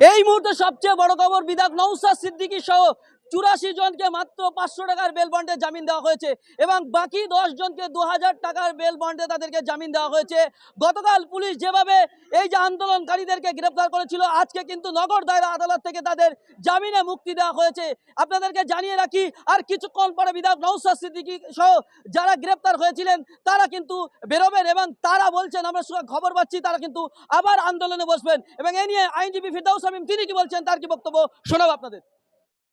এই মুহূর্তে সবচেয়ে বড় খবর বিধায়ক নৌসাদ সিদ্দিকী সহ চুরাশি জনকে মাত্র পাঁচশো টাকার বেল বন্ডে জামিন দেওয়া হয়েছে এবং বাকি দশ জনকে দু হাজার টাকার বেল বন্ডে তাদেরকে জামিন দেওয়া হয়েছে। গতকাল পুলিশ যেভাবে এই যে আন্দোলনকারীদেরকে গ্রেপ্তার করেছিল, আজকে কিন্তু নগর দায়রা আদালত থেকে তাদের জামিনে মুক্তি দেওয়া হয়েছে। আপনাদেরকে জানিয়ে রাখি, আর কিছুক্ষণ পরে বিধায়ক নৌসাদ সিদ্দিকী সহ যারা গ্রেপ্তার হয়েছিলেন, তারা কিন্তু বেরোবেন এবং তারা বলছেন, আমরা খবর পাচ্ছি, তারা কিন্তু আবার আন্দোলনে বসবেন। এবং এ নিয়ে আইনজীবী ফিরদাউস আমিম তিনি কি বলছেন, তার কি বক্তব্য, শোনাবো আপনাদের।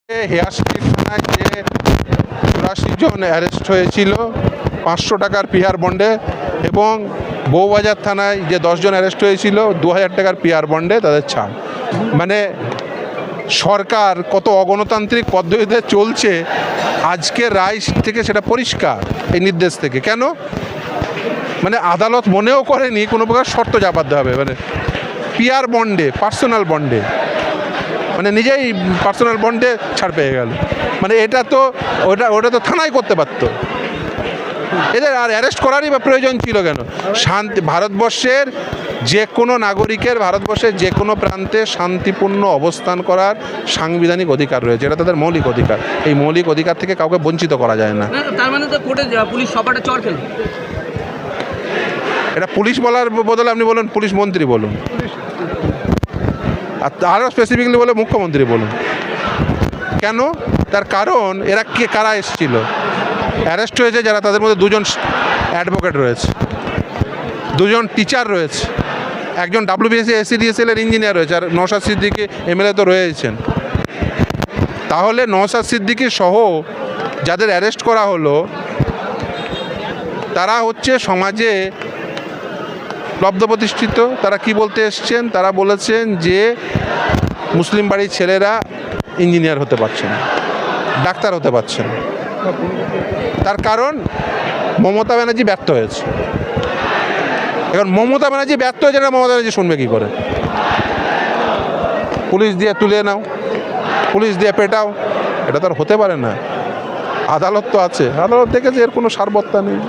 যে চুরাশি জন অ্যারেস্ট হয়েছিল, পাঁচশো টাকার পিআর বন্ডে, এবং বউবাজার থানায় যে দশজন অ্যারেস্ট হয়েছিল দু হাজার টাকার পিয়ার বন্ডে তাদের ছাড়। মানে সরকার কত অগণতান্ত্রিক পদ্ধতিতে চলছে, আজকে রায় থেকে সেটা পরিষ্কার এই নির্দেশ থেকে। কেন? মানে আদালত মনেও করেনি কোনো প্রকার শর্ত চাপাতে হবে। মানে পিয়ার বন্ডে পার্সোনাল বন্ডে মানে নিজেই পার্সোনাল বন্ডে ছাড় পেয়ে গেল। মানে এটা তো, ওটা ওটা তো থানায় করতে পারতো। এদের আর অ্যারেস্ট করারই বা প্রয়োজন ছিল কেন? শান্তি ভারতবর্ষের যে কোনো নাগরিকের ভারতবর্ষের যে কোনো প্রান্তে শান্তিপূর্ণ অবস্থান করার সাংবিধানিক অধিকার রয়েছে। এটা তাদের মৌলিক অধিকার। এই মৌলিক অধিকার থেকে কাউকে বঞ্চিত করা যায় না। তার মানে তো কোর্টে পুলিশ সবাটা খেলো। এটা পুলিশ বলার বদলে আপনি বলুন পুলিশ মন্ত্রী বলুন। আর আরও স্পেসিফিকলি বলে মুখ্যমন্ত্রী বলুন। কেন? তার কারণ এরা কে কারা এসেছিল? অ্যারেস্ট হয়েছে যারা তাদের মধ্যে দুজন অ্যাডভোকেট রয়েছে, দুজন টিচার রয়েছে, একজন ডাব্লিউবিএসসি এসিডিএসএল এর ইঞ্জিনিয়ার রয়েছে, আর নৌসাদ সিদ্দিকি এমএলএ তো রয়েছেন। তাহলে নৌসাদ সিদ্দিকি সহ যাদের অ্যারেস্ট করা হলো, তারা হচ্ছে সমাজে লব্ধ প্রতিষ্ঠিত। তারা কি বলতে এসছেন? তারা বলেছেন যে মুসলিম বাড়ির ছেলেরা ইঞ্জিনিয়ার হতে পারছে না, ডাক্তার হতে পারছে না। তার কারণ মমতা ব্যানার্জি ব্যর্থ হয়েছে। এখন মমতা ব্যানার্জি ব্যর্থ হয়েছে না মমতা ব্যানার্জি শুনবে কী করে? পুলিশ দিয়ে তুলে নাও, পুলিশ দিয়ে পেটাও, এটা তো আর হতে পারে না। আদালত তো আছে। আদালত দেখেছে এর কোনো সারবত্তা নেই।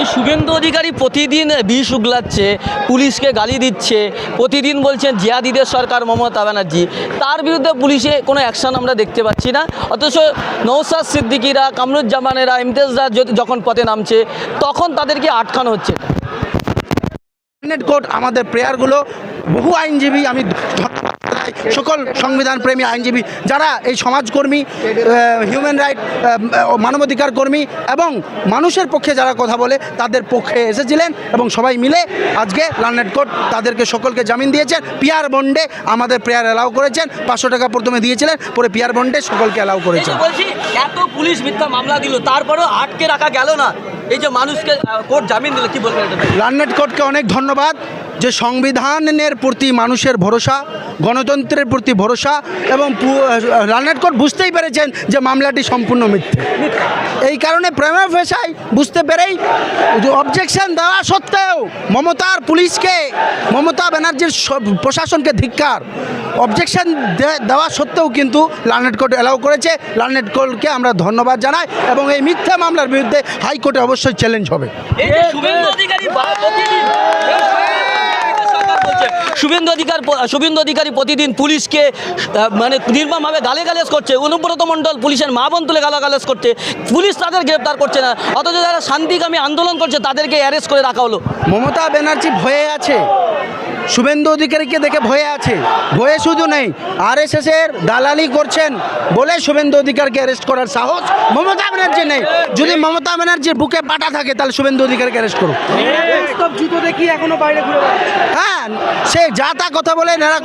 এই শুভেন্দু অধিকারী প্রতিদিন বিষ উগলাচ্ছে পুলিশকে গালি দিচ্ছে প্রতিদিন বলছেন জিয়াদিদের সরকার মমতা ব্যানার্জি। তার বিরুদ্ধে পুলিশে কোনো অ্যাকশন আমরা দেখতে পাচ্ছি না। অথচ নৌসাদ সিদ্দিকিরা কামরুজ্জামানেরা ইমতেজরা যখন পথে নামছে তখন তাদেরকে আটকানো হচ্ছে। কোর্ট আমাদের প্রেয়ারগুলো বহু আইনজীবী আমি ধন্যবাদ জানাই, সকল সংবিধান প্রেমী আইনজীবী যারা এই সমাজকর্মী হিউম্যান রাইট মানবাধিকার কর্মী এবং মানুষের পক্ষে যারা কথা বলে তাদের পক্ষে এসেছিলেন এবং সবাই মিলে আজকে লার্নেট কোর্ট তাদেরকে সকলকে জামিন দিয়েছেন। পিয়ার বন্ডে আমাদের প্রেয়ার অ্যালাউ করেছেন। পাঁচশো টাকা প্রথমে দিয়েছিলেন পরে পিয়ার বন্ডে সকলকে অ্যালাউ করেছেন। বলছি এত পুলিশ মিথ্যা মামলা দিল তারপরেও আটকে রাখা গেল না। এই যে মানুষকে কোর্ট জামিন দিল কি বলবেন এটা? লার্নেট কোর্টকে অনেক ধন্যবাদ। যে সংবিধানের প্রতি মানুষের ভরসা, গণতন্ত্রের প্রতি ভরসা এবং লার্নেট কোর্ট বুঝতেই পেরেছেন যে মামলাটি সম্পূর্ণ মিথ্যে। এই কারণে প্রেমা ফেসাই বুঝতে পেরেই অবজেকশন দেওয়া সত্ত্বেও মমতার পুলিশকে, মমতা ব্যানার্জির প্রশাসনকে ধিক্কার। অবজেকশন দেওয়া সত্ত্বেও কিন্তু লার্নেট কোর্ট অ্যালাউ করেছে। লার্নেট কোর্টকে আমরা ধন্যবাদ জানাই এবং এই মিথ্যা মামলার বিরুদ্ধে হাইকোর্টে অবশ্যই চ্যালেঞ্জ হবে এই যে শুভেন্দু অধিকারী বা- প্রতিদিন সরকার বলছে, শুভেন্দু অধিকার শুভেন্দু অধিকারী প্রতিদিন পুলিশকে মানে নির্মমভাবে গালে গালেজ করছে। অনুব্রত মণ্ডল পুলিশের মা বোন তুলে গালাগালেজ করছে পুলিশ তাদের গ্রেপ্তার করছে না অথচ যারা শান্তিকামী আন্দোলন করছে তাদেরকে অ্যারেস্ট করে রাখা হলো। মমতা ব্যানার্জি ভয়ে আছে। শুভেন্দু অধিকারীকে দেখে ভয়ে আছে। ভয়ে শুধু নেই আর এস এর দালালি করছেন বলে শুভেন্দু অধিকারকে অ্যারেস্ট করার সাহস মমতা ব্যানার্জি নেই। যদি মমতা ব্যানার্জির বুকে পাটা থাকে তাহলে শুভেন্দু অধিকারীকে অ্যারেস্ট করুক জুতো দেখি এখনও বাইরে ঘুরে হ্যাঁ যা তা কথা বলে নেড়া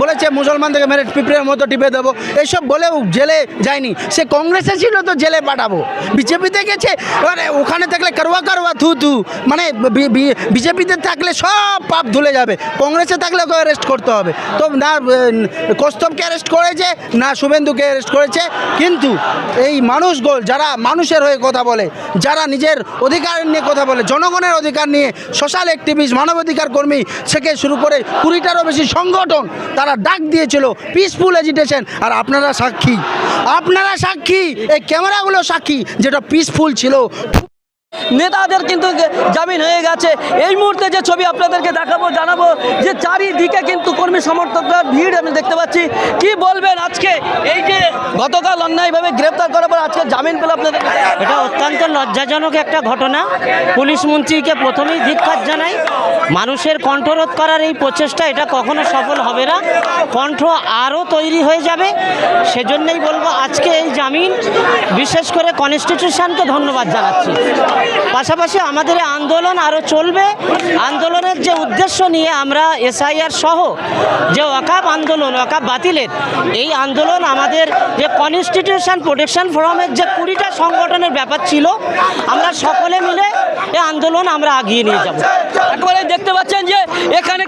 বলেছে মুসলমানদেরকে মেরে পিঁপড়ের মতো টিপে দেবো। এইসব বলেও জেলে যায়নি। সে কংগ্রেসে ছিল তো জেলে পাঠাবো। বিজেপিতে গেছে, এবারে ওখানে থাকলে কারুয়া কারুয়া থু থু। মানে বিজেপিতে থাকলে সব পাপ ধুলে যাবে। কংগ্রেসে থাকলে ওকে অ্যারেস্ট করতে হবে। তো না কস্তবকে অ্যারেস্ট করেছে, না শুভেন্দুকে অ্যারেস্ট করেছে। কিন্তু এই মানুষগুলো যারা মানুষের হয়ে কথা বলে, যারা নিজের অধিকার নিয়ে কথা বলে, জনগণের অধিকার নিয়ে সোশ্যাল অ্যাক্টিভিস্ট মানবাধিকার কর্মী থেকে শুরু করে কুড়িটারও বেশি সংগঠন তারা ডাক দিয়েছিল পিসফুল এজিটেশন আর আপনারা সাক্ষী আপনারা সাক্ষী, এই ক্যামেরাগুলো সাক্ষী, যেটা পিসফুল ছিল। নেতাদের কিন্তু জামিন হয়ে গেছে। এই মুহূর্তে যে ছবি আপনাদেরকে দেখাবো, জানাব যে চারিদিকে কিন্তু কর্মী সমর্থকরা ভিড় আমি দেখতে পাচ্ছি। কি বলবেন আজকে? এই যে গতকাল অন্যায়ভাবে গ্রেপ্তার করার পর আজকে জামিন পেল আপনাদের এটা অত্যন্ত লজ্জাজনক একটা ঘটনা। পুলিশ মন্ত্রীকে প্রথমেই ধিক্ষার জানাই, মানুষের কণ্ঠরোধ করার এই প্রচেষ্টা এটা কখনো সফল হবে না। কণ্ঠ আরও তৈরি হয়ে যাবে। সেজন্যই বলব আজকে এই জামিন, বিশেষ করে কনস্টিটিউশনকে ধন্যবাদ জানাচ্ছি। পাশাপাশি আমাদের আন্দোলন আরও চলবে। আন্দোলনের যে উদ্দেশ্য নিয়ে আমরা এসআইআর সহ যে ওয়াকাব আন্দোলন ওয়াকাব বাতিলের এই আন্দোলন আমাদের যে কনস্টিটিউশন প্রোটেকশন ফোরামের যে কুড়িটা সংগঠনের ব্যাপার ছিল আমরা সকলে মিলে এই আন্দোলন আমরা আগিয়ে নিয়ে যাব। একবারে দেখতে পাচ্ছেন যে এখানে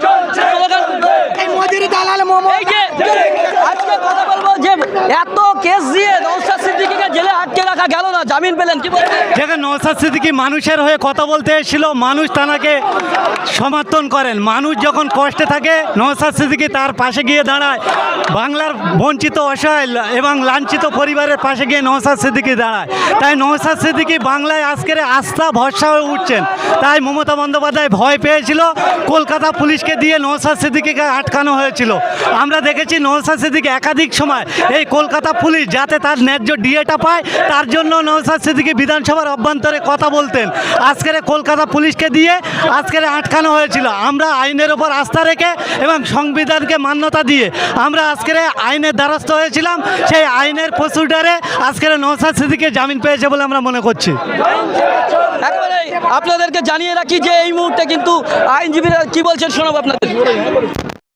আজকে কথা বলব যে এত কেস দিয়ে আটকে গেল না, জামিন পেলেন, কি যেখানে নৌসাদ সিদ্দিকি মানুষের হয়ে কথা বলতে এসেছিল, মানুষ তানাকে সমর্থন করেন। মানুষ যখন কষ্টে থাকে নৌসাদ সিদ্দিকি তার পাশে গিয়ে দাঁড়ায়। বাংলার বঞ্চিত, অসহায় এবং লাঞ্ছিত পরিবারের পাশে গিয়ে নৌসাদ সিদ্দিকি দাঁড়ায়। তাই নৌসাদ সিদ্দিকি বাংলায় আজকের আস্থা, ভরসা হয়ে উঠছেন। তাই মমতা বন্দ্যোপাধ্যায় ভয় পেয়েছিল, কলকাতা পুলিশকে দিয়ে নৌসাদ সিদ্দিকিকে আটকানো হয়েছিল। আমরা দেখেছি নৌসাদ সিদ্দিকি একাধিক সময় এই কলকাতা পুলিশ যাতে তার ন্যায্য ডিএটা পায়, তার জন্য নৌসাদ সিদ্দিকি বিধানসভার অভ্যন্তরে কথা বলতেন। আজকের কলকাতা পুলিশকে দিয়ে আজকের আটকানো হয়েছিল। আমরা আইনের ওপর আস্থা রেখে এবং সংবিধানকে মান্যতা দিয়ে আমরা আজকের আইনের দ্বারস্থ হয়েছিলাম। সেই আইনের প্রসিডারে আজকের নৌসাদ সিদ্দিকি জামিন পেয়েছে বলে আমরা মনে করছি। আপনাদেরকে জানিয়ে রাখি যে এই মুহূর্তে কিন্তু আইনজীবীরা কি বলছেন শোনাবো আপনাদের।